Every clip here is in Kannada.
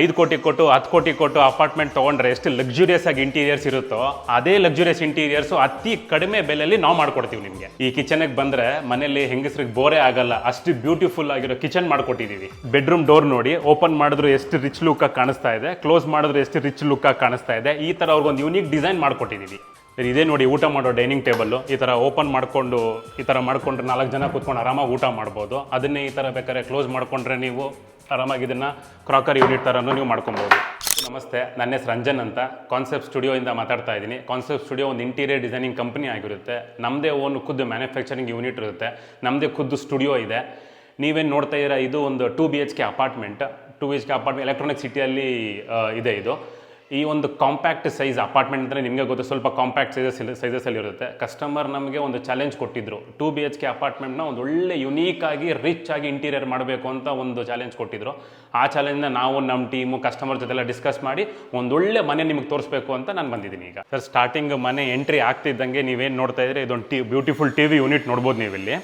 ಐದು ಕೋಟಿ ಕೊಟ್ಟು, ಹತ್ತು ಕೋಟಿ ಕೊಟ್ಟು ಅಪಾರ್ಟ್ಮೆಂಟ್ ತೊಗೊಂಡ್ರೆ ಎಷ್ಟು ಲಕ್ಸುರಿಯಸ್ ಆಗಿ ಇಂಟೀರಿಯರ್ಸ್ ಇರುತ್ತೋ, ಅದೇ ಲಕ್ಸುರಿಯಸ್ ಇಂಟೀರಿಯರ್ಸು ಅತಿ ಕಡಿಮೆ ಬೆಲೆಯಲ್ಲಿ ನಾವು ಮಾಡ್ಕೊಡ್ತೀವಿ ನಿಮಗೆ. ಈ ಕಿಚನ್ಗೆ ಬಂದರೆ ಮನೆಯಲ್ಲಿ ಹೆಂಗಸ್ರಿಗೆ ಬೋರೆ ಆಗಲ್ಲ, ಅಷ್ಟು ಬ್ಯೂಟಿಫುಲ್ ಆಗಿರೋ ಕಿಚನ್ ಮಾಡ್ಕೊಟ್ಟಿದ್ದೀವಿ ಬೆಡ್ರೂಮ್ ಡೋರ್ ನೋಡಿ ಓಪನ್ ಮಾಡಿದ್ರು ಎಷ್ಟು ರಿಚ್ ಲುಕ್ ಆಗಿ ಕಾಣಿಸ್ತಾ ಇದೆ ಕ್ಲೋಸ್ ಮಾಡಿದ್ರು ಎಷ್ಟು ರಿಚ್ ಲುಕ್ ಕಾಣಿಸ್ತಾ ಇದೆ, ಈ ಥರ ಅವ್ರಿಗೊಂದು ಯೂನಿಕ್ ಡಿಸೈನ್ ಮಾಡ್ಕೊಟ್ಟಿದ್ದೀವಿ ಇದೇ ನೋಡಿ ಊಟ ಮಾಡೋ ಡೈನಿಂಗ್ ಟೇಬಲ್ಲು, ಈ ಥರ ಓಪನ್ ಮಾಡಿಕೊಂಡು, ಈ ಥರ ಮಾಡಿಕೊಂಡ್ರೆ ನಾಲ್ಕು ಜನ ಕೂತ್ಕೊಂಡು ಆರಾಮಾಗಿ ಊಟ ಮಾಡ್ಬೋದು. ಅದನ್ನೇ ಈ ಥರ ಬೇಕಾದ್ರೆ ಕ್ಲೋಸ್ ಮಾಡಿಕೊಂಡ್ರೆ ನೀವು ಆರಾಮಾಗಿ ಇದನ್ನು ಕ್ರಾಕರ್ ಯೂನಿಟ್ ಥರನೂ ನೀವು ಮಾಡ್ಕೊಬೋದು. ನಮಸ್ತೆ, ನನ್ನ ಹೆಸರು ರಂಜನ್ ಅಂತ. ಕಾನ್ಸೆಪ್ಟ್ ಸ್ಟುಡಿಯೋಯಿಂದ ಮಾತಾಡ್ತಾ ಇದ್ದೀನಿ. ಕಾನ್ಸೆಪ್ಟ್ ಸ್ಟುಡಿಯೋ ಒಂದು ಇಂಟೀರಿಯರ್ ಡಿಸೈನಿಂಗ್ ಕಂಪನಿ ಆಗಿರುತ್ತೆ. ನಮ್ಮದೇ ಓನ್ ಖುದ್ದು ಮ್ಯಾನುಫ್ಯಾಕ್ಚರಿಂಗ್ ಯೂನಿಟ್ ಇರುತ್ತೆ. ನಮ್ಮದೇ ಖುದ್ದು ಸ್ಟುಡಿಯೋ ಇದೆ. ನೀವೇನು ನೋಡ್ತಾ ಇದ್ದೀರಾ, ಇದು ಒಂದು two B H K apartment. Two B H K apartment, electronic ಸಿಟಿಯಲ್ಲಿ ಇದೆ ಇದು. ಈ ಒಂದು ಕಾಂಪ್ಯಾಕ್ಟ್ ಸೈಜ್ ಅಪಾರ್ಟ್ಮೆಂಟ್ ಅಂದರೆ ನಿಮಗೆ ಗೊತ್ತು, ಸ್ವಲ್ಪ ಕಾಂಪ್ಯಾಕ್ಟ್ ಸೈಜಸ್ ಸೈಜಸಲ್ಲಿ ಇರುತ್ತೆ. ಕಸ್ಟಮರ್ ನಮಗೆ ಒಂದು ಚಾಲೆಂಜ್ ಕೊಟ್ಟಿದ್ರು. ಟೂ ಬಿ ಎಚ್ ಕೆ ಅಪಾರ್ಟ್ಮೆಂಟ್ನ ಒಂದು ಒಳ್ಳೆ ಯುನೀಕ್ ಆಗಿ ರಿಚ್ ಆಗಿ ಇಂಟೀರಿಯರ್ ಮಾಡಬೇಕು ಅಂತ ಒಂದು ಚಾಲೆಂಜ್ ಕೊಟ್ಟಿದ್ರು. ಆ ಚಾಲೆಂಜ್ನ ನಾವು ನಮ್ಮ ಟೀಮು ಕಸ್ಟಮರ್ ಜೊತೆಲ್ಲ ಡಿಸ್ಕಸ್ ಮಾಡಿ ಒಂದು ಒಳ್ಳೆ ಮನೆ ನಿಮಗೆ ತೋರಿಸ್ಬೇಕು ಅಂತ ನಾನು ಬಂದಿದ್ದೀನಿ ಈಗ. ಸರ್ ಸ್ಟಾರ್ಟಿಂಗ್ ಮನೆ ಎಂಟ್ರಿ ಆಗ್ತಿದ್ದಂಗೆ ನೀವೇನು ನೋಡ್ತಾ ಇದ್ರೆ ಇದೊಂದು T beautiful T V unit ನೋಡ್ಬೋದು ನೀವಿಲ್ಲಿ.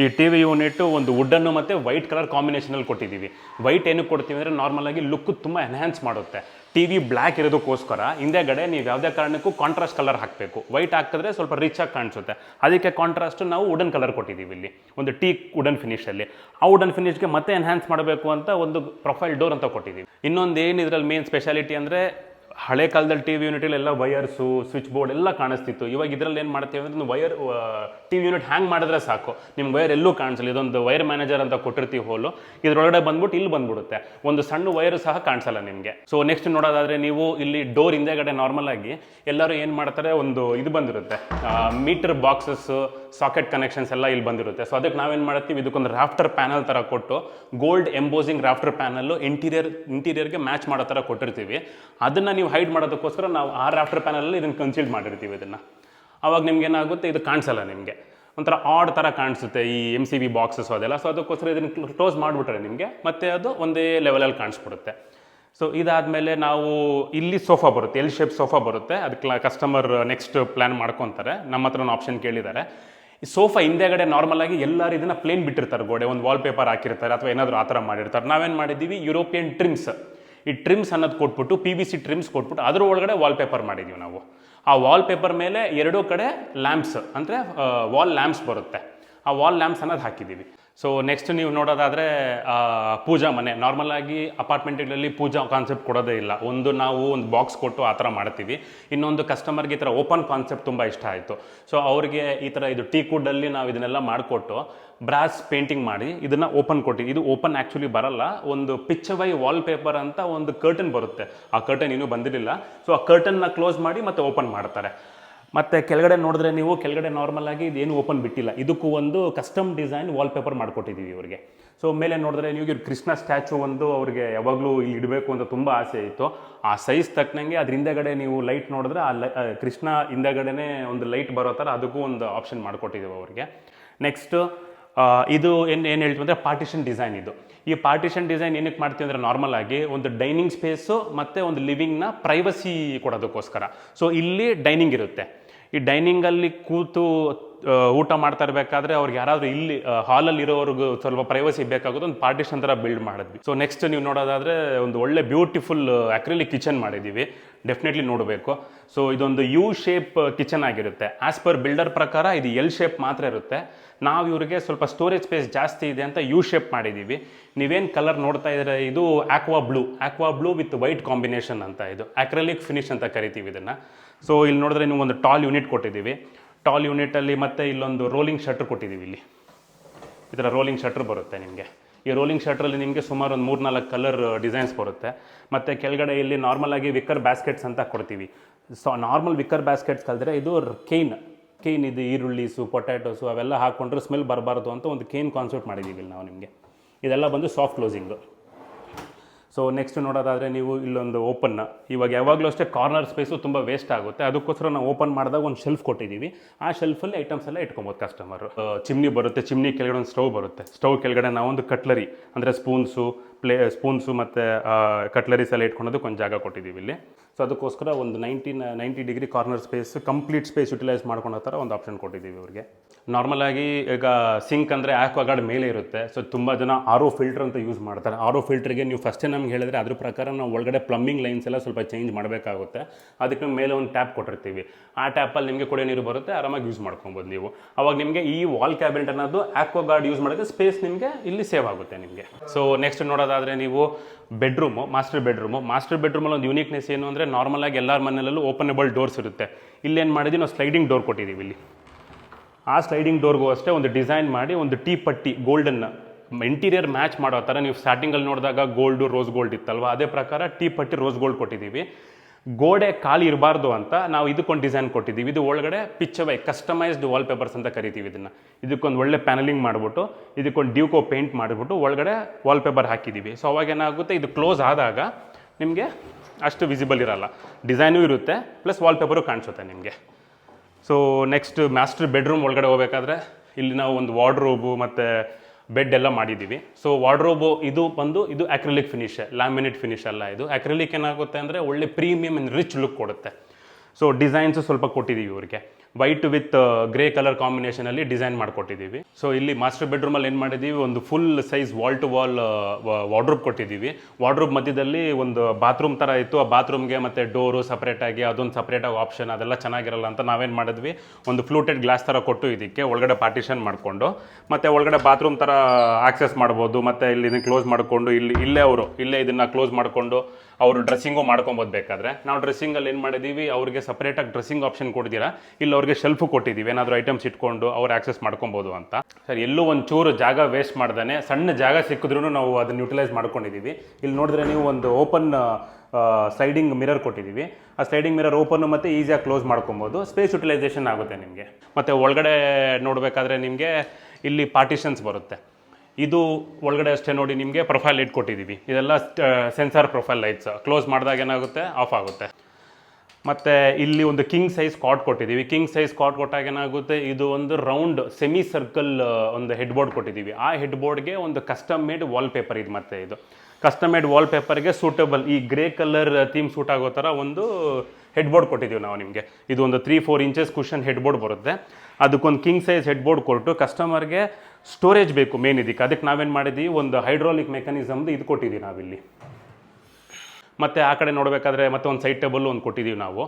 ಈ ಟಿ ವಿ ಯೂನಿಟ್ಟು ಒಂದು ವುಡ್ಡನ್ನು ಮತ್ತು ವೈಟ್ ಕಲರ್ ಕಾಂಬಿನೇಷನಲ್ಲಿ ಕೊಟ್ಟಿದ್ದೀವಿ. ವೈಟ್ ಏನಕ್ಕೆ ಕೊಡ್ತೀವಿ ಅಂದರೆ ನಾರ್ಮಲಾಗಿ ಲುಕ್ ತುಂಬ ಎನ್ಹ್ಯಾನ್ಸ್ ಮಾಡುತ್ತೆ. ಟಿ ವಿ ಬ್ಲ್ಯಾಕ್ ಇರೋದಕ್ಕೋಸ್ಕರ ಹಿಂದೆಗಡೆ ನೀವು ಯಾವುದೇ ಕಾರಣಕ್ಕೂ ಕಾಂಟ್ರಾಸ್ಟ್ ಕಲರ್ ಹಾಕಬೇಕು. ವೈಟ್ ಹಾಕಿದ್ರೆ ಸ್ವಲ್ಪ ರಿಚ್ ಆಗಿ ಕಾಣಿಸುತ್ತೆ. ಅದಕ್ಕೆ ಕಾಂಟ್ರಾಸ್ಟ್ ನಾವು ವುಡನ್ ಕಲರ್ ಕೊಟ್ಟಿದ್ದೀವಿ ಇಲ್ಲಿ. ಒಂದು ಟೀ ವುಡನ್ ಫಿನಿಶಲ್ಲಿ ಆ ವುಡನ್ ಫಿನಿಶ್ಗೆ ಮತ್ತೆ ಎನ್ಹ್ಯಾನ್ಸ್ ಮಾಡಬೇಕು ಅಂತ ಒಂದು ಪ್ರೊಫೈಲ್ ಡೋರ್ ಅಂತ ಕೊಟ್ಟಿದ್ದೀವಿ. ಇನ್ನೊಂದು ಏನು ಇದರಲ್ಲಿ ಮೇನ್ ಸ್ಪೆಷಾಲಿಟಿ ಅಂದರೆ ಹಳೆ ಕಾಲದಲ್ಲಿ ಟಿ ವಿ ಯೂನಿಟಲ್ಲಿ ಎಲ್ಲ ವಯರ್ಸು ಸ್ವಿಚ್ ಬೋರ್ಡ್ ಎಲ್ಲ ಕಾಣಿಸ್ತಿತ್ತು. ಇವಾಗ ಇದರಲ್ಲಿ ಏನು ಮಾಡ್ತೀವಿ ಅಂದರೆ wire T V unit hang ಮಾಡಿದ್ರೆ ಸಾಕು. ನಿಮ್ಗೆ ವಯರ್ ಎಲ್ಲೂ ಕಾಣಿಸಲ್ಲ. ಇದೊಂದು ವೈರ್ ಮ್ಯಾನೇಜರ್ ಅಂತ ಕೊಟ್ಟಿರ್ತೀವಿ ಹೋಲು. ಇದರೊಳಗಡೆ ಬಂದ್ಬಿಟ್ಟು ಇಲ್ಲಿ ಬಂದ್ಬಿಡುತ್ತೆ. ಒಂದು ಸಣ್ಣ ವೈರ್ ಸಹ ಕಾಣಿಸಲ್ಲ ನಿಮಗೆ. ಸೊ ನೆಕ್ಸ್ಟ್ ನೋಡೋದಾದ್ರೆ ನೀವು ಇಲ್ಲಿ ಡೋರ್ ಹಿಂದೆಗಡೆ ನಾರ್ಮಲ್ ಆಗಿ ಎಲ್ಲರೂ ಏನು ಮಾಡ್ತಾರೆ, ಒಂದು ಇದು ಬಂದಿರುತ್ತೆ. ಮೀಟರ್ ಬಾಕ್ಸಸ್ ಸಾಕೆಟ್ ಕನೆಕ್ಷನ್ಸ್ ಎಲ್ಲ ಇಲ್ಲಿ ಬಂದಿರುತ್ತೆ. ಸೊ ಅದಕ್ಕೆ ನಾವೇನು ಮಾಡ್ತೀವಿ? ಇದಕ್ಕೊಂದು ರಾಫ್ಟರ್ ಪ್ಯಾನಲ್ ಥರ ಕೊಟ್ಟು gold embossing rafter panel interior ಇಂಟೀರಿಯರ್ಗೆ match ಮಾಡೋ ಥರ ಕೊಟ್ಟಿರ್ತೀವಿ. ಅದನ್ನು ನೀವು ಹೈಡ್ ಮಾಡೋದಕ್ಕೋಸ್ಕರ ನಾವು ಆ ರಾಫ್ಟರ್ ಪ್ಯಾನಲಲ್ಲಿ ಇದನ್ನು ಕನ್ಸಿಲ್ಡ್ ಮಾಡಿರ್ತೀವಿ ಇದನ್ನು. ಆವಾಗ ನಿಮ್ಗೆ ಏನಾಗುತ್ತೆ? ಇದು ಕಾಣಿಸಲ್ಲ ನಿಮಗೆ. ಒಂಥರ ಆಡ್ ಥರ ಕಾಣಿಸುತ್ತೆ ಈ ಎಂ ಸಿ ಬಿ ಬಾಕ್ಸಸ್ ಅದೆಲ್ಲ. ಸೊ ಅದಕ್ಕೋಸ್ಕರ ಇದನ್ನು ಕ್ಲೋಸ್ ಮಾಡಿಬಿಟ್ರೆ ನಿಮಗೆ ಮತ್ತೆ ಅದು ಒಂದೇ ಲೆವೆಲಲ್ಲಿ ಕಾಣಿಸ್ಬಿಡುತ್ತೆ. ಸೊ ಇದಾದಮೇಲೆ ನಾವು ಇಲ್ಲಿ ಸೋಫಾ ಬರುತ್ತೆ. ಎಲ್ ಶೇಪ್ ಸೋಫಾ ಬರುತ್ತೆ. ಅದಕ್ಕೆ ಕಸ್ಟಮರ್ ನೆಕ್ಸ್ಟ್ ಪ್ಲ್ಯಾನ್ ಮಾಡ್ಕೊತಾರೆ. ನಮ್ಮ ಹತ್ರ ಒಂದು ಆಪ್ಷನ್ ಕೇಳಿದ್ದಾರೆ. ಈ ಸೋಫಾ ಹಿಂದೆಗಡೆ ನಾರ್ಮಲ್ ಆಗಿ ಎಲ್ಲರೂ ಇದನ್ನ ಪ್ಲೇನ್ ಬಿಟ್ಟಿರ್ತಾರೆ, ಗೋಡೆ. ಒಂದು ವಾಲ್ ಪೇಪರ್ ಹಾಕಿರ್ತಾರೆ ಅಥವಾ ಏನಾದರೂ ಆ ಥರ ಮಾಡಿರ್ತಾರೆ. ನಾವೇನು ಮಾಡಿದ್ದೀವಿ? ಯುರೋಪಿಯನ್ ಟ್ರಿಮ್ಸ್ ಈ ಟ್ರಿಮ್ಸ್ ಅನ್ನೋದು ಕೊಟ್ಬಿಟ್ಟು ಪಿ ವಿ ಸಿ ಟ್ರಿಮ್ಸ್ ಕೊಟ್ಬಿಟ್ಟು, ಅದ್ರ ಒಳಗಡೆ ವಾಲ್ ಪೇಪರ್ ಮಾಡಿದ್ದೀವಿ ನಾವು. ಆ ವಾಲ್ ಪೇಪರ್ ಮೇಲೆ ಎರಡೂ ಕಡೆ ಲ್ಯಾಂಪ್ಸ್ ಅಂದರೆ ವಾಲ್ ಲ್ಯಾಂಪ್ಸ್ ಬರುತ್ತೆ. ಆ ವಾಲ್ ಲ್ಯಾಂಪ್ಸ್ ಅನ್ನೋದು ಹಾಕಿದ್ದೀವಿ. ಸೊ ನೆಕ್ಸ್ಟ್ ನೀವು ನೋಡೋದಾದರೆ ಪೂಜಾ ಮನೆ. ನಾರ್ಮಲ್ ಆಗಿ ಅಪಾರ್ಟ್ಮೆಂಟ್ಗಳಲ್ಲಿ ಪೂಜಾ ಕಾನ್ಸೆಪ್ಟ್ ಕೊಡೋದೇ ಇಲ್ಲ. ಒಂದು ನಾವು ಒಂದು ಬಾಕ್ಸ್ ಕೊಟ್ಟು ಆ ಥರ ಮಾಡ್ತೀವಿ. ಇನ್ನೊಂದು ಕಸ್ಟಮರ್ಗೆ ಈ ಥರ ಓಪನ್ ಕಾನ್ಸೆಪ್ಟ್ ತುಂಬ ಇಷ್ಟ ಆಯಿತು. ಸೊ ಅವರಿಗೆ ಈ ಥರ ಇದು ಟೀ ಕುಡ್ಡಲ್ಲಿ ನಾವು ಇದನ್ನೆಲ್ಲ ಮಾಡಿಕೊಟ್ಟು ಬ್ರಾಸ್ ಪೇಂಟಿಂಗ್ ಮಾಡಿ ಇದನ್ನು ಓಪನ್ ಕೊಟ್ಟು. ಇದು ಓಪನ್ ಆ್ಯಕ್ಚುಲಿ ಬರಲ್ಲ. ಒಂದು ಪಿಚ್ಚವೈ ವಾಲ್ ಪೇಪರ್ ಅಂತ ಒಂದು ಕರ್ಟನ್ ಬರುತ್ತೆ. ಆ ಕರ್ಟನ್ ಇನ್ನೂ ಬಂದಿರಲಿಲ್ಲ. ಸೊ ಆ ಕರ್ಟನ್ನ ಕ್ಲೋಸ್ ಮಾಡಿ ಮತ್ತು ಓಪನ್ ಮಾಡ್ತಾರೆ. ಮತ್ತು ಕೆಳಗಡೆ ನೋಡಿದ್ರೆ ನೀವು ಕೆಳಗಡೆ ನಾರ್ಮಲ್ ಆಗಿ ಇದೇನು ಓಪನ್ ಬಿಟ್ಟಿಲ್ಲ. ಇದಕ್ಕೂ ಒಂದು ಕಸ್ಟಮ್ ಡಿಸೈನ್ ವಾಲ್ ಪೇಪರ್ ಮಾಡಿಕೊಟ್ಟಿದ್ದೀವಿ ಇವರಿಗೆ. ಸೊ ಮೇಲೆ ನೋಡಿದ್ರೆ ನೀವು ಇವ್ರು ಕೃಷ್ಣ ಸ್ಟ್ಯಾಚು ಒಂದು ಅವ್ರಿಗೆ ಯಾವಾಗಲೂ ಇಲ್ಲಿ ಇಡಬೇಕು ಅಂತ ತುಂಬ ಆಸೆ ಇತ್ತು. ಆ ಸೈಜ್ ತಕ್ಕನಂಗೆ ಅದ್ರ ಹಿಂದೆಗಡೆ ನೀವು ಲೈಟ್ ನೋಡಿದ್ರೆ ಆ ಕೃಷ್ಣ ಹಿಂದೆಗಡೆನೇ ಒಂದು ಲೈಟ್ ಬರೋ ಥರ ಅದಕ್ಕೂ ಒಂದು ಆಪ್ಷನ್ ಮಾಡಿಕೊಟ್ಟಿದ್ದೀವಿ ಅವ್ರಿಗೆ. ನೆಕ್ಸ್ಟ್ ಇದು ಏನು ಏನು ಹೇಳ್ತೀವಿ ಅಂದರೆ ಪಾರ್ಟಿಷನ್ ಡಿಸೈನ್ ಇದು. ಈ ಪಾರ್ಟಿಷನ್ ಡಿಸೈನ್ ಏನಕ್ಕೆ ಮಾಡ್ತೀವಿ ಅಂದರೆ ನಾರ್ಮಲ್ ಆಗಿ ಒಂದು ಡೈನಿಂಗ್ ಸ್ಪೇಸು ಮತ್ತು ಒಂದು ಲಿವಿಂಗ್ನ ಪ್ರೈವಸಿ ಕೊಡೋದಕ್ಕೋಸ್ಕರ. ಸೊ ಇಲ್ಲಿ ಡೈನಿಂಗ್ ಇರುತ್ತೆ. ಈ ಡೈನಿಂಗಲ್ಲಿ ಕೂತು ಊಟ ಮಾಡ್ತಾ ಇರಬೇಕಾದ್ರೆ ಅವ್ರಿಗೆ ಯಾರಾದರೂ ಇಲ್ಲಿ ಹಾಲಲ್ಲಿ ಇರೋವ್ರಿಗೂ ಸ್ವಲ್ಪ ಪ್ರೈವಸಿ ಬೇಕಾಗುತ್ತೆ, ಒಂದು ಪಾರ್ಟಿಷನ್ ಥರ ಬಿಲ್ಡ್ ಮಾಡಿದ್ವಿ. ಸೊ ನೆಕ್ಸ್ಟ್ ನೀವು ನೋಡೋದಾದರೆ ಒಂದು ಒಳ್ಳೆ ಬ್ಯೂಟಿಫುಲ್ ಅಕ್ರಿಲಿಕ್ ಕಿಚನ್ ಮಾಡಿದ್ದೀವಿ ಡೆಫಿನೆಟ್ಲಿ ನೋಡಬೇಕು. ಸೊ ಇದೊಂದು ಯು ಶೇಪ್ ಕಿಚನ್ ಆಗಿರುತ್ತೆ. ಆಸ್ ಪರ್ ಬಿಲ್ಡರ್ ಪ್ರಕಾರ, ಇದು ಎಲ್ ಶೇಪ್ ಮಾತ್ರ ಇರುತ್ತೆ. ನಾವು ಇವರಿಗೆ ಸ್ವಲ್ಪ ಸ್ಟೋರೇಜ್ ಸ್ಪೇಸ್ ಜಾಸ್ತಿ ಇದೆ ಅಂತ ಯು ಶೇಪ್ ಮಾಡಿದ್ದೀವಿ ನೀವೇನು ಕಲರ್ ನೋಡ್ತಾ ಇದ್ರೆ ಇದು aqua blue aqua blue with white combination ಅಂತ ಇದು. ಆಕ್ರಲಿಕ್ ಫಿನಿಶ್ ಅಂತ ಕರಿತೀವಿ ಇದನ್ನು. ಸೊ ಇಲ್ಲಿ ನೋಡಿದ್ರೆ ನೀವು ಒಂದು ಟಾಲ್ ಯೂನಿಟ್ ಕೊಟ್ಟಿದ್ದೀವಿ. ಟಾಲ್ ಯೂನಿಟಲ್ಲಿ ಮತ್ತು ಇಲ್ಲೊಂದು ರೋಲಿಂಗ್ ಶಟ್ರ್ ಕೊಟ್ಟಿದ್ದೀವಿ ಇಲ್ಲಿ. ಈ ಥರ ರೋಲಿಂಗ್ ಶಟ್ರ್ ಬರುತ್ತೆ ನಿಮಗೆ. ಈ ರೋಲಿಂಗ್ ಶಟ್ರಲ್ಲಿ ನಿಮಗೆ ಸುಮಾರು ಒಂದು ಮೂರ್ನಾಲ್ಕು ಕಲರ್ ಡಿಸೈನ್ಸ್ ಬರುತ್ತೆ. ಮತ್ತು ಕೆಳಗಡೆ ಇಲ್ಲಿ ನಾರ್ಮಲ್ ಆಗಿ ವಿಕ್ಕರ್ ಬ್ಯಾಸ್ಕೆಟ್ಸ್ ಅಂತ ಕೊಡ್ತೀವಿ. ಸೊ ನಾರ್ಮಲ್ ವಿಕ್ಕರ್ ಬ್ಯಾಸ್ಕೆಟ್ಸ್ ಕಲ್ದ್ರೆ ಇದು ಕೇನ್ ಕೇನ್ ಇದು ಈರುಳ್ಳಿಸು ಪೊಟ್ಯಾಟೋಸು ಅವೆಲ್ಲ ಹಾಕ್ಕೊಂಡ್ರೆ ಸ್ಮೆಲ್ ಬರಬಾರ್ದು ಅಂತ ಒಂದು ಕೇನ್ ಕಾನ್ಸೆಪ್ಟ್ ಮಾಡಿದ್ದೀವಿ ನಾವು ನಿಮಗೆ. ಇದೆಲ್ಲ ಬಂದು ಸಾಫ್ಟ್ ಕ್ಲೋಸಿಂಗು ಸೊ ನೆಕ್ಸ್ಟ್ ನೋಡೋದಾದರೆ ನೀವು ಇಲ್ಲೊಂದು ಓಪನ್ನ ಇವಾಗ ಯಾವಾಗಲೂ ಅಷ್ಟೇ ಕಾರ್ನರ್ ಸ್ಪೇಸು ತುಂಬ ವೇಸ್ಟ್ ಆಗುತ್ತೆ. ಅದಕ್ಕೋಸ್ಕರ ನಾವು ಓಪನ್ ಮಾಡಿದಾಗ ಒಂದು ಶೆಲ್ಫ್ ಕೊಟ್ಟಿದ್ದೀವಿ ಆ ಶೆಲ್ಫಲ್ಲಿ ಐಟಮ್ಸ್ ಎಲ್ಲ ಇಟ್ಕೊಬೋದು ಕಸ್ಟಮರು ಚಿಮ್ನಿ ಬರುತ್ತೆ. ಚಿಮ್ನಿ ಕೆಳಗಡೆ ಒಂದು ಸ್ಟವ್ ಬರುತ್ತೆ. ಸ್ಟವ್ ಕೆಳಗಡೆ ನಾವೊಂದು ಕಟ್ಲರಿ ಅಂದರೆ ಸ್ಪೂನ್ಸು ಪ್ಲೇ ಸ್ಪೂನ್ಸು ಮತ್ತು ಕಟ್ಲರೀಸ್ ಎಲ್ಲ ಇಟ್ಕೊಳೋದಕ್ಕೆ ಒಂದು ಜಾಗ ಕೊಟ್ಟಿದ್ದೀವಿ ಇಲ್ಲಿ. ಸೊ ಅದಕ್ಕೋಸ್ಕರ ಒಂದು ninety ninety degree corner space complete space utilise ಮಾಡ್ಕೊಳೋ ಥರ ಒಂದು ಆಪ್ಷನ್ ಕೊಟ್ಟಿದ್ದೀವಿ ಇವ್ರಿಗೆ. ನಾರ್ಮಲ್ ಆಗಿ ಈಗ ಸಿಂಕ್ ಅಂದರೆ ಆಕ್ವಾಗಾರ್ಡ್ ಮೇಲೆ ಇರುತ್ತೆ. ಸೊ ತುಂಬ ಜನ ಆರೋ ಫಿಲ್ಟರ್ ಅಂತ ಯೂಸ್ ಮಾಡ್ತಾರೆ. ಆರೋ ಫಿಲ್ಟರ್ಗೆ ನೀವು ಫಸ್ಟೇ ನಮ್ಗೆ ಹೇಳಿದ್ರೆ ಅದ್ರ ಪ್ರಕಾರ ನಾವು ಒಳಗಡೆ ಪ್ಲಂಬಿಂಗ್ ಲೈನ್ಸ್ ಎಲ್ಲ ಸ್ವಲ್ಪ ಚೇಂಜ್ ಮಾಡಬೇಕಾಗುತ್ತೆ. ಅದಕ್ಕೆ ಮೇಲೆ ಒಂದು ಟ್ಯಾಪ್ ಕೊಟ್ಟಿರ್ತೀವಿ. ಆ ಟ್ಯಾಪಲ್ಲಿ ನಿಮಗೆ ಕುಡಿಯೋ ನೀರು ಬರುತ್ತೆ, ಆರಾಮಾಗಿ ಯೂಸ್ ಮಾಡ್ಕೊಬೋದು ನೀವು. ಅವಾಗ ನಿಮಗೆ ಈ ವಾಲ್ ಕ್ಯಾಬಿನೆಟ್ ಅನ್ನೋದು ಆಕ್ವಾಗಾರ್ಡ್ ಯೂಸ್ ಮಾಡಿದ್ರೆ ಸ್ಪೇಸ್ ನಿಮಗೆ ಇಲ್ಲಿ ಸೇವ್ ಆಗುತ್ತೆ ನಿಮಗೆ. ಸೊ ನೆಕ್ಸ್ಟ್ ನೋಡೋದಾದರೆ ನೀವು ಬೆಡ್ರೂಮು ಮಾಸ್ಟರ್ ಬೆಡ್ರೂಮು ಮಾಸ್ಟರ್ ಬೆಡ್ರೂಮಲ್ಲಿ ಒಂದು ಯೂನಿಕ್ನೆಸ್ ಏನು ಅಂದರೆ ನಾರ್ಮಲ್ ಆಗಿ ಎಲ್ಲರ ಮನೆಯಲ್ಲೂ ಓಪನಬಲ್ ಡೋರ್ಸ್ ಇರುತ್ತೆ. ಇಲ್ಲೇನು ಮಾಡಿದ್ವಿ, ನಾವು ಸ್ಲೈಡಿಂಗ್ ಡೋರ್ ಕೊಟ್ಟಿದ್ದೀವಿ ಇಲ್ಲಿ. ಆ ಸ್ಲೈಡಿಂಗ್ ಡೋರ್ಗೂ ಅಷ್ಟೇ ಒಂದು ಡಿಸೈನ್ ಮಾಡಿ ಒಂದು ಟೀ ಪಟ್ಟಿ ಗೋಲ್ಡನ್ನ ಇಂಟೀರಿಯರ್ ಮ್ಯಾಚ್ ಮಾಡೋ ಥರ ನೀವು ಸ್ಟಾರ್ಟಿಂಗಲ್ಲಿ ನೋಡಿದಾಗ ಗೋಲ್ಡು ರೋಸ್ ಗೋಲ್ಡ್ ಇತ್ತಲ್ವ? ಅದೇ ಪ್ರಕಾರ ಟೀ ಪಟ್ಟಿ ರೋಸ್ ಗೋಲ್ಡ್ ಕೊಟ್ಟಿದ್ದೀವಿ ಗೋಡೆ ಖಾಲಿ ಇರಬಾರ್ದು ಅಂತ ನಾವು ಇದಕ್ಕೊಂದು ಡಿಸೈನ್ ಕೊಟ್ಟಿದ್ದೀವಿ ಇದು ಒಳಗಡೆ ಪಿಚ್ಚವೈ ಕಸ್ಟಮೈಸ್ಡ್ ವಾಲ್ ಪೇಪರ್ಸ್ ಅಂತ ಕರಿತೀವಿ ಇದನ್ನು. ಇದಕ್ಕೊಂದು ಒಳ್ಳೆ ಪ್ಯಾನಲಿಂಗ್ ಮಾಡಿಬಿಟ್ಟು, ಇದಕ್ಕೊಂದು ಡ್ಯೂಕೋ ಪೇಂಟ್ ಮಾಡಿಬಿಟ್ಟು ಒಳಗಡೆ ವಾಲ್ ಪೇಪರ್ ಹಾಕಿದ್ದೀವಿ ಸೊ ಅವಾಗ ಏನಾಗುತ್ತೆ, ಇದು ಕ್ಲೋಸ್ ಆದಾಗ ನಿಮಗೆ ಅಷ್ಟು ವಿಸಿಬಲ್ ಇರಲ್ಲ. ಡಿಸೈನು ಇರುತ್ತೆ ಪ್ಲಸ್ ವಾಲ್ಪೇಪರು ಕಾಣಿಸುತ್ತೆ ನಿಮಗೆ. ಸೊ ನೆಕ್ಸ್ಟ್ ಮಾಸ್ಟರ್ ಬೆಡ್ರೂಮ್ ಒಳಗಡೆ ಹೋಗ್ಬೇಕಾದ್ರೆ, ಇಲ್ಲಿ ನಾವು ಒಂದು ವಾರ್ಡ್ರೋಬು ಮತ್ತು ಬೆಡ್ ಎಲ್ಲ ಮಾಡಿದ್ದೀವಿ. ಸೊ ವಾರ್ಡ್ರೋಬು ಇದು ಬಂದು, ಇದು ಅಕ್ರಿಲಿಕ್ ಫಿನಿಶ್ ಲ್ಯಾಮಿನೇಟ್ ಫಿನಿಶ್ ಅಲ್ಲ ಇದು. ಅಕ್ರಿಲಿಕ್ ಏನಾಗುತ್ತೆ ಅಂದರೆ ಒಳ್ಳೆ ಪ್ರೀಮಿಯಮ್ ಆ್ಯಂಡ್ ರಿಚ್ ಲುಕ್ ಕೊಡುತ್ತೆ. ಸೊ ಡಿಸೈನ್ಸು ಸ್ವಲ್ಪ ಕೊಟ್ಟಿದ್ದೀವಿ ಇವ್ರಿಗೆ. ವೈಟ್ ವಿತ್ ಗ್ರೇ ಕಲರ್ ಕಾಂಬಿನೇಷನಲ್ಲಿ ಡಿಸೈನ್ ಮಾಡಿಕೊಟ್ಟಿದ್ದೀವಿ. ಸೊ ಇಲ್ಲಿ ಮಾಸ್ಟರ್ ಬೆಡ್ರೂಮಲ್ಲಿ ಏನು ಮಾಡಿದ್ದೀವಿ? ಒಂದು full size wall to wall wardrobe ಕೊಟ್ಟಿದ್ದೀವಿ. ವಾರ್ಡ್ರೂಬ್ ಮಧ್ಯದಲ್ಲಿ ಒಂದು ಬಾತ್ರೂಮ್ ಥರ ಇತ್ತು. ಆ ಬಾತ್ರೂಮ್ಗೆ ಮತ್ತು ಡೋರು ಸಪ್ರೇಟಾಗಿ ಅದೊಂದು ಸಪ್ರೇಟಾಗಿ ಆಪ್ಷನ್ ಅದೆಲ್ಲ ಚೆನ್ನಾಗಿರಲ್ಲ ಅಂತ ನಾವೇನು ಮಾಡಿದ್ವಿ? ಒಂದು ಫ್ಲೂಟೆಡ್ ಗ್ಲಾಸ್ ಥರ ಕೊಟ್ಟು ಇದಕ್ಕೆ ಒಳಗಡೆ ಪಾರ್ಟಿಷನ್ ಮಾಡಿಕೊಂಡು, ಮತ್ತು ಒಳಗಡೆ ಬಾತ್ರೂಮ್ ಥರ ಆಕ್ಸೆಸ್ ಮಾಡ್ಬೋದು. ಮತ್ತು ಇಲ್ಲಿ ಇದನ್ನು ಕ್ಲೋಸ್ ಮಾಡಿಕೊಂಡು, ಇಲ್ಲಿ, ಇಲ್ಲೇ ಅವರು, ಇಲ್ಲೇ ಇದನ್ನು ಕ್ಲೋಸ್ ಮಾಡಿಕೊಂಡು ಅವರು ಡ್ರೆಸ್ಸಿಂಗು ಮಾಡ್ಕೊಬೋದು ಬೇಕಾದ್ರೆ ನಾವು ಡ್ರೆಸ್ಸಿಂಗಲ್ಲಿ ಏನು ಮಾಡಿದ್ದೀವಿ ಅವ್ರಿಗೆ ಸಪ್ರೇಟಾಗಿ ಡ್ರೆಸ್ಸಿಂಗ್ ಆಪ್ಷನ್ ಕೊಡ್ತೀರಾ? ಇಲ್ಲಿ ಅವ್ರಿಗೆ ಶೆಲ್ಫು ಕೊಟ್ಟಿದ್ದೀವಿ ಏನಾದರೂ ಐಟಮ್ಸ್ ಇಟ್ಕೊಂಡು ಅವ್ರು ಆಕ್ಸೆಸ್ ಮಾಡ್ಕೊಬೋದು ಅಂತ. ಸರ್, ಎಲ್ಲೂ ಒಂದು ಚೂರು ಜಾಗ ವೇಸ್ಟ್ ಮಾಡ್ದೇ ಸಣ್ಣ ಜಾಗ ಸಿಕ್ಕಿದ್ರೂ ನಾವು ಅದನ್ನು ಯುಟಿಲೈಸ್ ಮಾಡ್ಕೊಂಡಿದ್ದೀವಿ ಇಲ್ಲಿ ನೋಡಿದ್ರೆ ನೀವು ಒಂದು ಓಪನ್ ಸ್ಲೈಡಿಂಗ್ ಮಿರರ್ ಕೊಟ್ಟಿದ್ದೀವಿ ಆ ಸ್ಲೈಡಿಂಗ್ ಮಿರರ್ ಓಪನ್ ಮತ್ತು ಈಸಿಯಾಗಿ ಕ್ಲೋಸ್ ಮಾಡ್ಕೊಬೋದು. ಸ್ಪೇಸ್ ಯುಟಿಲೈಸೇಷನ್ ಆಗುತ್ತೆ ನಿಮಗೆ. ಮತ್ತು ಒಳಗಡೆ ನೋಡಬೇಕಾದ್ರೆ ನಿಮಗೆ ಇಲ್ಲಿ ಪಾರ್ಟಿಷನ್ಸ್ ಬರುತ್ತೆ. ಇದು ಒಳಗಡೆ ಅಷ್ಟೇ ನೋಡಿ ನಿಮಗೆ ಪ್ರೊಫೈಲ್ ಲೈಟ್ ಕೊಟ್ಟಿದ್ದೀವಿ. ಇದೆಲ್ಲ ಸೆನ್ಸಾರ್ ಪ್ರೊಫೈಲ್ ಲೈಟ್ಸ್ ಕ್ಲೋಸ್ ಮಾಡಿದಾಗ ಏನಾಗುತ್ತೆ? ಆಫ್ ಆಗುತ್ತೆ. ಮತ್ತು ಇಲ್ಲಿ ಒಂದು ಕಿಂಗ್ ಸೈಜ್ ಕಾಟ್ ಕೊಟ್ಟಿದ್ದೀವಿ. ಕಿಂಗ್ ಸೈಜ್ ಕಾಟ್ ಕೊಟ್ಟಾಗ ಏನಾಗುತ್ತೆ? ಇದು ಒಂದು ರೌಂಡ್ ಸೆಮಿ ಸರ್ಕಲ್ ಒಂದು ಹೆಡ್ ಬೋರ್ಡ್ ಕೊಟ್ಟಿದ್ದೀವಿ. ಆ ಹೆಡ್ ಬೋರ್ಡ್ಗೆ ಒಂದು ಕಸ್ಟಮ್ ಮೇಡ್ ವಾಲ್ಪೇಪರ್ ಇದು ಮತ್ತೆ ಇದು. ಕಸ್ಟಮ್ ಮೇಡ್ ವಾಲ್ ಪೇಪರ್ಗೆ ಸೂಟಬಲ್ ಈ ಗ್ರೇ ಕಲರ್ ಥೀಮ್ ಸೂಟ್ ಆಗೋ ಥರ ಒಂದು ಹೆಡ್ ಬೋರ್ಡ್ ಕೊಟ್ಟಿದ್ದೀವಿ ನಾವು ನಿಮಗೆ. ಇದು ಒಂದು three four inches cushion headboard ಬರುತ್ತೆ. ಅದಕ್ಕೊಂದು ಕಿಂಗ್ ಸೈಜ್ ಹೆಡ್ ಬೋರ್ಡ್ ಕೊಟ್ಟು ಕಸ್ಟಮರ್ಗೆ ಸ್ಟೋರೇಜ್ ಬೇಕು ಮೇನ್ ಇದಕ್ಕೆ. ಅದಕ್ಕೆ ನಾವೇನು ಮಾಡಿದ್ದೀವಿ? ಒಂದು ಹೈಡ್ರಾಲಿಕ್ ಮೆಕ್ಯಾನಿಸಮ್ದು ಇದು ಕೊಟ್ಟಿದ್ದೀವಿ ನಾವಿಲ್ಲಿ. ಮತ್ತು ಆ ಕಡೆ ನೋಡಬೇಕಾದ್ರೆ ಮತ್ತೆ ಒಂದು ಸೈಡ್ ಟೇಬಲ್ ಒಂದು ಕೊಟ್ಟಿದ್ದೀವಿ ನಾವು.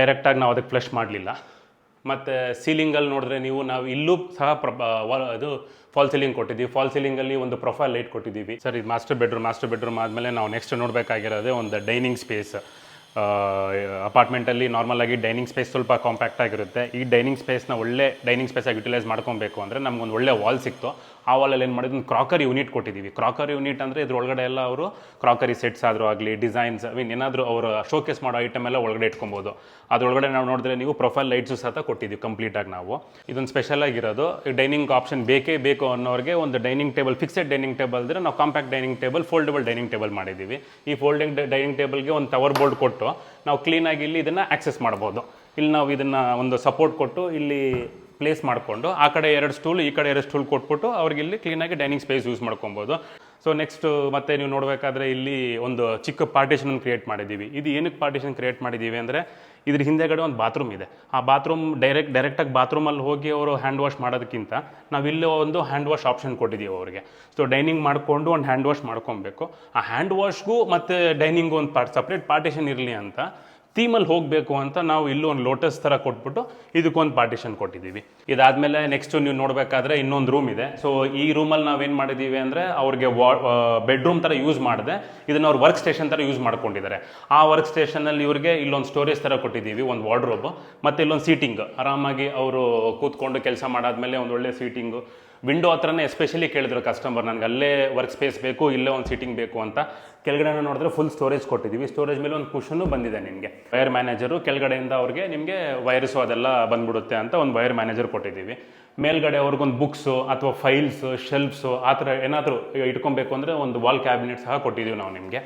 ಡೈರೆಕ್ಟಾಗಿ ನಾವು ಅದಕ್ಕೆ ಫ್ಲಶ್ ಮಾಡಲಿಲ್ಲ. ಮತ್ತು ಸೀಲಿಂಗಲ್ಲಿ ನೋಡಿದ್ರೆ ನೀವು, ನಾವು ಇಲ್ಲೂ ಸಹ ಇದು ಫಾಲ್ ಸೀಲಿಂಗ್ ಕೊಟ್ಟಿದ್ದೀವಿ. ಫಾಲ್ ಸೀಲಿಂಗಲ್ಲಿ ಒಂದು ಪ್ರೊಫೈಲ್ ಲೈಟ್ ಕೊಟ್ಟಿದ್ದೀವಿ. ಸರ್, ಇದು ಮಾಸ್ಟರ್ ಬೆಡ್ರೂಮ್ ಮಾಸ್ಟರ್ ಬೆಡ್ರೂಮ್ ಆದಮೇಲೆ ನಾವು ನೆಕ್ಸ್ಟ್ ನೋಡಬೇಕಾಗಿರೋದೇ ಒಂದು ಡೈನಿಂಗ್ ಸ್ಪೇಸ್ ಅಪಾರ್ಟ್ಮೆಂಟಲ್ಲಿ ನಾರ್ಮಲಾಗಿ ಡೈನಿಂಗ್ ಸ್ಪೇಸ್ ಸ್ವಲ್ಪ ಕಾಂಪ್ಯಾಕ್ಟ್ ಆಗಿರುತ್ತೆ. ಈ ಡೈನಿಂಗ್ ಸ್ಪೇಸ್ನ ಒಳ್ಳೆ ಡೈನಿಂಗ್ ಸ್ಪೇಸಾಗಿ ಯುಟಿಲೈಸ್ ಮಾಡ್ಕೊಬೇಕು ಅಂದರೆ ನಮ್ಗೊಂದು ಒಳ್ಳೆ ವಾಲ್ ಸಿಕ್ತು. ಆ ವಾಲಲ್ಲಿ ಏನು ಮಾಡಿದ್ವಿ ಒಂದು ಕ್ರಾಕರಿ ಯೂನಿಟ್ ಕೊಟ್ಟಿದ್ದೀವಿ ಕ್ರಾಕರಿ ಯೂನಿಟ್ ಅಂದರೆ ಇದ್ರೊಳಗಡೆ ಎಲ್ಲ ಅವರು ಕ್ರಾಕರಿ ಸೆಟ್ಸ್ ಆದರೂ ಆಗಲಿ, ಡಿಸೈನ್ಸ್ ಐ ಮೀನ್ ಏನಾದರೂ ಅವರು ಶೋಕೇಸ್ ಮಾಡೋ ಐಟಮ್ ಎಲ್ಲ ಒಳಗಡೆ ಇಟ್ಕೊಬೋದು. ಅದರೊಳಗಡೆ ನಾವು ನೋಡಿದ್ರೆ ನೀವು ಪ್ರೊಫೈಲ್ ಲೈಟ್ಸು ಸಹ ಕೊಟ್ಟಿದ್ದೀವಿ ಕಂಪ್ಲೀಟಾಗಿ ನಾವು. ಇದೊಂದು ಸ್ಪೆಷಲ್ ಆಗಿರೋದು. ಡೈನಿಂಗ್ ಆಪ್ಷನ್ ಬೇಕೇ ಬೇಕು ಅನ್ನೋರಿಗೆ ಒಂದು dining table fixed dining table ಅಂದರೆ ನಾವು compact dining table foldable dining table ಮಾಡಿದ್ದೀವಿ. ಈ ಫೋಲ್ಡಿಂಗ್ ಡೈನಿಂಗ್ ಟೇಬಲ್ಗೆ ಒಂದು ಟವರ್ ಬೋರ್ಡ್ ಕೊಟ್ಟು ನಾವು ಕ್ಲೀನಾಗಿ ಇಲ್ಲಿ ಇದನ್ನು ಆಕ್ಸೆಸ್ ಮಾಡ್ಬೋದು. ಇಲ್ಲಿ ನಾವು ಇದನ್ನು ಒಂದು ಸಪೋರ್ಟ್ ಕೊಟ್ಟು ಇಲ್ಲಿ ಪ್ಲೇಸ್ ಮಾಡಿಕೊಂಡು ಆ ಕಡೆ ಎರಡು ಸ್ಟೂಲ್ ಈ ಕಡೆ ಎರಡು ಸ್ಟೂಲ್ ಕೊಟ್ಬಿಟ್ಟು ಅವ್ರಿಗೆ ಇಲ್ಲಿ ಕ್ಲೀನಾಗಿ ಡೈನಿಂಗ್ ಸ್ಪೇಸ್ ಯೂಸ್ ಮಾಡ್ಕೊಬೋದು. ಸೊ ನೆಕ್ಸ್ಟ್ ಮತ್ತೆ ನೀವು ನೋಡಬೇಕಾದ್ರೆ ಇಲ್ಲಿ ಒಂದು ಚಿಕ್ಕ ಪಾರ್ಟಿಷನ್ ಕ್ರಿಯೇಟ್ ಮಾಡಿದ್ದೀವಿ. ಇದು ಏನಕ್ಕೆ ಪಾರ್ಟಿಷನ್ ಕ್ರಿಯೇಟ್ ಮಾಡಿದ್ದೀವಿ ಅಂದರೆ ಇದ್ರ ಹಿಂದೆಗಡೆ ಒಂದು ಬಾತ್ರೂಮ್ ಇದೆ. ಆ ಬಾತ್ರೂಮ್ ಡೈರೆಕ್ಟ್ ಡೈರೆಕ್ಟಾಗಿ ಬಾತ್ರೂಮಲ್ಲಿ ಹೋಗಿ ಅವರು ಹ್ಯಾಂಡ್ ವಾಶ್ ಮಾಡೋದಕ್ಕಿಂತ ನಾವು ಇಲ್ಲಿ ಒಂದು ಹ್ಯಾಂಡ್ ವಾಶ್ ಆಪ್ಷನ್ ಕೊಟ್ಟಿದ್ದೀವಿ ಅವರಿಗೆ. ಸೊ ಡೈನಿಂಗ್ ಮಾಡಿಕೊಂಡು ಒಂದು ಹ್ಯಾಂಡ್ ವಾಶ್ ಮಾಡ್ಕೊಬೇಕು. ಆ ಹ್ಯಾಂಡ್ ವಾಶ್ಗೂ ಮತ್ತು ಡೈನಿಂಗು ಒಂದು ಪಾರ್ಟ್ ಸಪ್ರೇಟ್ ಪಾರ್ಟಿಷನ್ ಇರಲಿ ಅಂತ ಥೀಮಲ್ಲಿ ಹೋಗಬೇಕು ಅಂತ ನಾವು ಇಲ್ಲೂ ಒಂದು ಲೋಟಸ್ ಥರ ಕೊಟ್ಬಿಟ್ಟು ಇದಕ್ಕೊಂದು ಪಾರ್ಟಿಷನ್ ಕೊಟ್ಟಿದ್ದೀವಿ. ಇದಾದಮೇಲೆ ನೆಕ್ಸ್ಟು ನೀವು ನೋಡಬೇಕಾದ್ರೆ ಇನ್ನೊಂದು ರೂಮ್ ಇದೆ. ಸೊ ಈ ರೂಮಲ್ಲಿ ನಾವೇನು ಮಾಡಿದ್ದೀವಿ ಅಂದರೆ ಅವ್ರಿಗೆ ವಾ ಬೆಡ್ರೂಮ್ ಥರ ಯೂಸ್ ಮಾಡಿದೆ, ಇದನ್ನು ಅವ್ರು ವರ್ಕ್ ಸ್ಟೇಷನ್ ಥರ ಯೂಸ್ ಮಾಡ್ಕೊಂಡಿದ್ದಾರೆ. ಆ ವರ್ಕ್ ಸ್ಟೇಷನಲ್ಲಿ ಇವ್ರಿಗೆ ಇಲ್ಲೊಂದು ಸ್ಟೋರೇಜ್ ಥರ ಕೊಟ್ಟಿದ್ದೀವಿ, ಒಂದು ವಾರ್ಡ್ರೋಬ್ ಮತ್ತು ಇಲ್ಲೊಂದು ಸೀಟಿಂಗ್ ಆರಾಮಾಗಿ ಅವರು ಕೂತ್ಕೊಂಡು ಕೆಲಸ ಮಾಡಾದ್ಮೇಲೆ ಒಂದು ಒಳ್ಳೆ ಸೀಟಿಂಗು ವಿಂಡೋ ಹತ್ರನೇ ಎಸ್ಪೆಷಲಿ ಕೇಳಿದ್ರು ಕಸ್ಟಮರ್ ನನಗೆ, ಅಲ್ಲೇ ವರ್ಕ್ ಸ್ಪೇಸ್ ಬೇಕು, ಇಲ್ಲೇ ಒಂದು ಸೀಟಿಂಗ್ ಬೇಕು ಅಂತ. ಕೆಳಗಡೆ ನೋಡಿದ್ರೆ ಫುಲ್ ಸ್ಟೋರೇಜ್ ಕೊಟ್ಟಿದ್ದೀವಿ. ಸ್ಟೋರೇಜ್ ಮೇಲೆ ಒಂದು ಕುಷನ್ನು ಬಂದಿದೆ ನಿಮಗೆ ವೈರ್ ಮ್ಯಾನೇಜರು ಕೆಳಗಡೆಯಿಂದ ಅವ್ರಿಗೆ ನಿಮಗೆ ವೈರಸು ಅದೆಲ್ಲ ಬಂದ್ಬಿಡುತ್ತೆ ಅಂತ ಒಂದು ವೈರ್ ಮ್ಯಾನೇಜರ್ ಕೊಟ್ಟಿದ್ದೀವಿ. ಮೇಲ್ಗಡೆ ಅವ್ರಿಗೊಂದು ಬುಕ್ಸು ಅಥವಾ ಫೈಲ್ಸು ಶೆಲ್ಫ್ಸು ಆ ಥರ ಏನಾದರೂ ಇಟ್ಕೊಬೇಕು ಅಂದರೆ ಒಂದು ವಾಲ್ ಕ್ಯಾಬಿನೆಟ್ ಸಹ ಕೊಟ್ಟಿದ್ದೀವಿ ನಾವು ನಿಮಗೆ.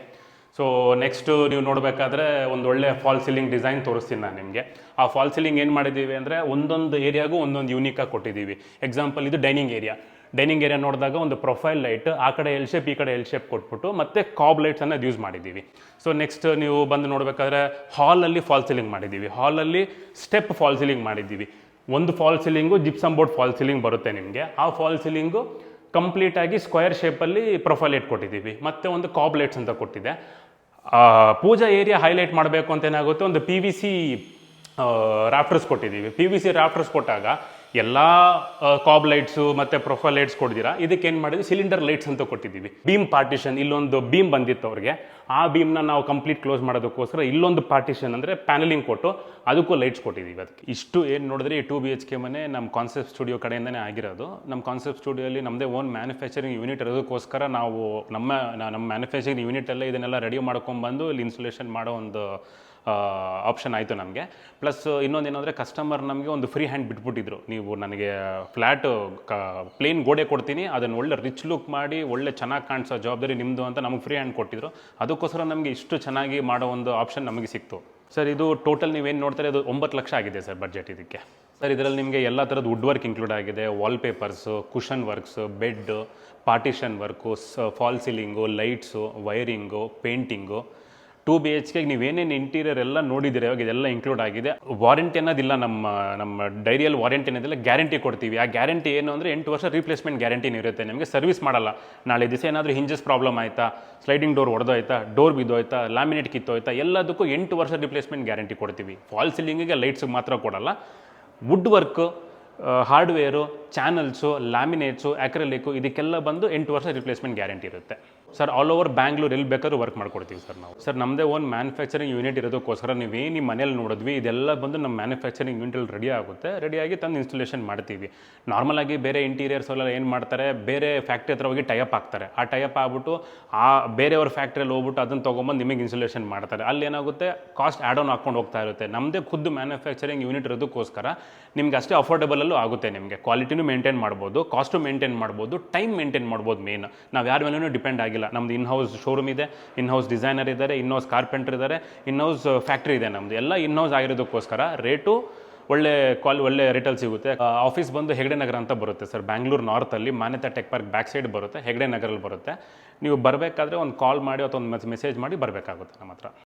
ಸೊ ನೆಕ್ಸ್ಟು ನೀವು ನೋಡಬೇಕಾದ್ರೆ ಒಂದು ಒಳ್ಳೆ ಫಾಲ್ ಸೀಲಿಂಗ್ ಡಿಸೈನ್ ತೋರಿಸ್ತೀನಿ ನಾನು ನಿಮಗೆ. ಆ ಫಾಲ್ ಸೀಲಿಂಗ್ ಏನು ಮಾಡಿದ್ದೀವಿ ಅಂದರೆ ಒಂದೊಂದು ಏರಿಯಾಗೂ ಒಂದೊಂದು ಯೂನಿಕಾಗಿ ಕೊಟ್ಟಿದ್ದೀವಿ. ಎಕ್ಸಾಂಪಲ್ ಇದು ಡೈನಿಂಗ್ ಏರಿಯಾ ಡೈನಿಂಗ್ ಏರಿಯಾ ನೋಡಿದಾಗ ಒಂದು ಪ್ರೊಫೈಲ್ ಲೈಟ್ ಆ ಕಡೆ ಎಲ್ ಶೇಪ್ ಈ ಕಡೆ ಎಲ್ ಶೇಪ್ ಕೊಟ್ಬಿಟ್ಟು ಮತ್ತೆ ಕಾಬ್ ಲೈಟ್ಸ್ ಅನ್ನೋದು ಯೂಸ್ ಮಾಡಿದ್ದೀವಿ. ಸೊ ನೆಕ್ಸ್ಟ್ ನೀವು ಬಂದು ನೋಡಬೇಕಾದ್ರೆ ಹಾಲಲ್ಲಿ ಫಾಲ್ ಸೀಲಿಂಗ್ ಮಾಡಿದ್ದೀವಿ. ಹಾಲಲ್ಲಿ ಸ್ಟೆಪ್ ಫಾಲ್ ಸೀಲಿಂಗ್ ಮಾಡಿದ್ದೀವಿ. ಒಂದು false ceiling gypsum board false ceiling ಬರುತ್ತೆ ನಿಮಗೆ. ಆ ಫಾಲ್ ಸೀಲಿಂಗು ಕಂಪ್ಲೀಟ್ ಆಗಿ ಸ್ಕ್ವೇರ್ ಶೇಪಲ್ಲಿ ಪ್ರೊಫೈಲ್ ಲೈಟ್ ಕೊಟ್ಟಿದ್ದೀವಿ. ಮತ್ತೆ ಒಂದು ಕಾಬ್ ಲೈಟ್ಸ್ ಅಂತ ಕೊಟ್ಟಿದೆ. ಪೂಜಾ ಏರಿಯಾ ಹೈಲೈಟ್ ಮಾಡಬೇಕು ಅಂತ ಏನಾಗುತ್ತೆ, ಒಂದು ಪಿ ವಿ ಸಿ ರಾಫ್ಟರ್ಸ್ ಕೊಟ್ಟಿದ್ದೀವಿ. ಪಿ ವಿ ಸಿ ರಾಫ್ಟರ್ಸ್ ಕೊಟ್ಟಾಗ ಎಲ್ಲ ಕಾಬ್ ಲೈಟ್ಸು ಮತ್ತು ಪ್ರೊಫೈಲ್ ಲೈಟ್ಸ್ ಕೊಡ್ದಿರಾ? ಇದಕ್ಕೆ ಏನು ಮಾಡಿದ್ವಿ? ಸಿಲಿಂಡರ್ ಲೈಟ್ಸ್ ಅಂತ ಕೊಟ್ಟಿದ್ದೀವಿ. ಬೀಮ್ ಪಾರ್ಟಿಷನ್ ಇಲ್ಲೊಂದು ಬೀಮ್ ಬಂದಿತ್ತು ಅವ್ರಿಗೆ. ಆ ಬೀಮ್ನ ನಾವು ಕಂಪ್ಲೀಟ್ ಕ್ಲೋಸ್ ಮಾಡೋದಕ್ಕೋಸ್ಕರ ಇಲ್ಲೊಂದು ಪಾರ್ಟಿಷನ್ ಅಂದರೆ ಪ್ಯಾನಲಿಂಗ್ ಕೊಟ್ಟು ಅದಕ್ಕೂ ಲೈಟ್ಸ್ ಕೊಟ್ಟಿದ್ದೀವಿ ಅದಕ್ಕೆ. ಇಷ್ಟು ಏನು ನೋಡಿದ್ರೆ, ಈ ಟು ಬಿ ಎಚ್ ಕೆ ಮನೆ ನಮ್ಮ ಕಾನ್ಸೆಪ್ಟ್ ಸ್ಟುಡಿಯೋ ಕಡೆಯಿಂದನೇ ಆಗಿರೋದು. ನಮ್ಮ ಕಾನ್ಸೆಪ್ಟ್ ಸ್ಟುಡಿಯೋಲಿ ನಮ್ಮದೇ ಓನ್ ಮ್ಯಾನುಫ್ಯಾಕ್ಚರಿಂಗ್ ಯೂನಿಟ್ ಇರೋದಕ್ಕೋಸ್ಕರ ನಾವು ನಮ್ಮ ನಮ್ಮ ಮ್ಯಾನುಫ್ಯಾಕ್ಚರಿಂಗ್ ಯೂನಿಟಲ್ಲೇ ಇದನ್ನೆಲ್ಲ ರೆಡಿ ಮಾಡ್ಕೊಂಡ್ಬಂದು ಇಲ್ಲಿ ಇನ್ಸುಲೇಷನ್ ಮಾಡೋ ಒಂದು ಆಪ್ಷನ್ ಆಯಿತು ನಮಗೆ. ಪ್ಲಸ್ ಇನ್ನೊಂದೇನೆಂದರೆ ಕಸ್ಟಮರ್ ನಮಗೆ ಒಂದು ಫ್ರೀ ಹ್ಯಾಂಡ್ ಬಿಟ್ಬಿಟ್ಟಿದ್ರು. ನೀವು ನನಗೆ ಫ್ಲ್ಯಾಟು ಕ ಪ್ಲೇನ್ ಗೋಡೆ ಕೊಡ್ತೀನಿ, ಅದನ್ನು ಒಳ್ಳೆ ರಿಚ್ ಲುಕ್ ಮಾಡಿ, ಒಳ್ಳೆ ಚೆನ್ನಾಗಿ ಕಾಣಿಸೋ ಜವಾಬ್ದಾರಿ ನಿಮ್ಮದು ಅಂತ ನಮಗೆ ಫ್ರೀ ಹ್ಯಾಂಡ್ ಕೊಟ್ಟಿದ್ರು. ಅದಕ್ಕೋಸ್ಕರ ನಮಗೆ ಇಷ್ಟು ಚೆನ್ನಾಗಿ ಮಾಡೋ ಒಂದು ಆಪ್ಷನ್ ನಮಗೆ ಸಿಕ್ತು. ಸರ್ ಇದು ಟೋಟಲ್ ನೀವೇನು ನೋಡ್ತಾರೆ ಅದು ಒಂಬತ್ತು ಲಕ್ಷ ಆಗಿದೆ ಸರ್ ಬಜೆಟ್ ಇದಕ್ಕೆ. ಸರ್ ಇದರಲ್ಲಿ ನಿಮಗೆ ಎಲ್ಲ ಥರದ ವುಡ್ ವರ್ಕ್ ಇನ್ಕ್ಲೂಡ್ ಆಗಿದೆ wallpapers cushion works bed partition work fall ceiling lights wiring painting two B H ಕೆಗೆ ನೀವೇನೇನು ಇಂಟೀರಿಯರ್ ಎಲ್ಲ ನೋಡಿದ್ದೀರಿ, ಇವಾಗ ಇದೆಲ್ಲ ಇನ್ಕ್ಲೂಡ್ ಆಗಿದೆ. ವಾರಂಟಿ ಅನ್ನೋದಿಲ್ಲ, ನಮ್ಮ ನಮ್ಮ ಡೈರಿಯಲ್ಲಿ ವಾರಂಟಿ ಅನ್ನೋದಿಲ್ಲ ಗ್ಯಾರಂಟಿ ಕೊಡ್ತೀವಿ. ಆ ಗ್ಯಾರಂಟಿ ಏನು ಅಂದರೆ ಎಂಟು ವರ್ಷ ರೀಪ್ಲೇಸ್ಮೆಂಟ್ ಗ್ಯಾರಂಟಿನೂ ಇರುತ್ತೆ. ನಿಮಗೆ ಸರ್ವಿಸ್ ಮಾಡಲ್ಲ. ನಾಳೆ ದಿವಸ ಏನಾದರೂ ಹಿಂಜಸ್ ಪ್ರಾಬ್ಲಮ್ ಆಯಿತಾ ಸ್ಲೈಡಿಂಗ್ ಡೋರ್ ಹೊಡೆದೋಯ್ತಾ ಡೋರ್ ಬಿದ್ದೋಯ್ತಾ ಲ್ಯಾಮಿನೇಟ್ ಕಿತ್ತೋಯ್ತಾ, ಎಲ್ಲದಕ್ಕೂ ಎಂಟು ವರ್ಷ ರಿಪ್ಲೇಸ್ಮೆಂಟ್ ಗ್ಯಾರಂಟಿ ಕೊಡ್ತೀವಿ. ಫಾಲ್ ಸೀಲಿಂಗಿಗೆ ಲೈಟ್ಸ್ಗೆ ಮಾತ್ರ ಕೊಡಲ್ಲ. Wood work hardware channels laminates acrylic ಇದಕ್ಕೆಲ್ಲ ಬಂದು ಎಂಟು ವರ್ಷ ರಿಪ್ಲೇಸ್ಮೆಂಟ್ ಗ್ಯಾರಂಟಿ ಇರುತ್ತೆ. ಸರ್ ಆಲ್ ಓವರ್ ಬ್ಯಾಂಗ್ಳೂರ್ ಎಲ್ಲಿ ಬೇಕಾದ್ರೂ ವರ್ಕ್ ಮಾಡ್ಕೊಡ್ತೀವಿ ಸರ್ ನಾವು. ಸರ್ ನಮ್ಮದೇ ಒಂದು ಮ್ಯಾನುಫ್ಯಾಕ್ಚರಿಂಗ್ ಯೂನಿಟ್ ಇರೋದಕ್ಕೋಸ್ಕರ ನೀವೇನು ನಿಮ್ಮ ಮನೇಲಿ ನೋಡಿದ್ವಿ, ಇದೆಲ್ಲ ಬಂದು ನಮ್ಮ ಮ್ಯಾನುಫ್ಯಾಕ್ಚರಿಂಗ್ ಯೂನಿಟಲ್ಲಿ ರೆಡಿ ಆಗುತ್ತೆ. ರೆಡಿಯಾಗಿ ತಂದು ಇನ್ಸ್ಟಾಲೇಷನ್ ಮಾಡ್ತೀವಿ. ನಾರ್ಮಲ್ ಆಗಿ ಬೇರೆ ಇಂಟೀರಿಯರ್ಸ್ ಎಲ್ಲ ಏನು ಮಾಡ್ತಾರೆ, ಬೇರೆ ಫ್ಯಾಕ್ಟ್ರಿ ಹತ್ರ ಹೋಗಿ ಟೈಅಪ್ ಆಗ್ತಾರೆ ಆ ಟೈಅಪ್ ಆಗ್ಬಿಟ್ಟು ಆ ಬೇರೆಯವ್ರ ಫ್ಯಾಕ್ಟ್ರಿಯಲ್ಲಿ ಹೋಗ್ಬಿಟ್ಟು ಅದನ್ನು ತೊಗೊಂಬಂದು ನಿಮಗೆ ಇನ್ಸ್ಟಾಲೇಷನ್ ಮಾಡ್ತಾರೆ. ಅಲ್ಲಿ ಏನಾಗುತ್ತೆ ಕಾಸ್ಟ್ ಆ್ಯಡ್ ಆನ್ ಹಾಕೊಂಡು ಹೋಗ್ತಾ ಇರುತ್ತೆ. ನಮ್ಮದೇ ಖುದ್ದು ಮ್ಯಾನುಫ್ಯಾಕ್ಚರಿಂಗ್ ಯೂನಿಟ್ ಇರೋದಕ್ಕೋಸ್ಕರ ನಿಮ್ಗೆ ಅಷ್ಟೇ ಅಫೋರ್ಡಬಲಲ್ಲೂ ಆಗುತ್ತೆ ನಿಮಗೆ. ಕ್ವಾಲಿಟಿನೂ ಮೇಂಟೈನ್ ಮಾಡ್ಬೋದು ಕಾಸ್ಟು ಮೇಂಟೈನ್ ಮಾಡ್ಬೋದು ಟೈಮ್ ಮೇಂಟೈನ್ ಮಾಡ್ಬೋದು ಮೇನ್ ನಾವು ಯಾರ ಮೇಲೂ ಡಿಪೆಂಡ್ ಆಗಿಲ್ಲ. ನಮ್ದು ಇನ್ ಹೌಸ್ ಶೋರೂಮ್ ಇದೆ ಇನ್ ಹೌಸ್ ಡಿಸೈನರ್ ಇದ್ದಾರೆ ಇನ್ ಹೌಸ್ ಕಾರ್ಪೆಂಟರ್ ಇದ್ದಾರೆ ಇನ್ ಹೌಸ್ ಫ್ಯಾಕ್ಟ್ರಿ ಇದೆ ನಮ್ಮದು ಎಲ್ಲ ಇನ್ ಹೌಸ್ ಆಗಿರೋದಕ್ಕೋಸ್ಕರ ರೇಟು ಒಳ್ಳೆ ಕ್ವಾಲ್ ಒಳ್ಳೆ ರೇಟಲ್ಲಿ ಸಿಗುತ್ತೆ. ಆಫೀಸ್ ಬಂದು ಹೆಗ್ಡೆ ನಗರ ಅಂತ ಬರುತ್ತೆ sir. Bangalore ನಾರ್ತಲ್ಲಿ Manyata tech park back side ಬರುತ್ತೆ, ಹೆಗ್ಡೆ ನಗರಲ್ಲಿ ಬರುತ್ತೆ. ನೀವು ಬರಬೇಕಾದ್ರೆ ಒಂದು ಕಾಲ್ ಮಾಡಿ ಅಥವಾ ಒಂದು ಮೆಸೇಜ್ ಮಾಡಿ ಬರಬೇಕಾಗುತ್ತೆ ನಮ್ಮ ಹತ್ರ.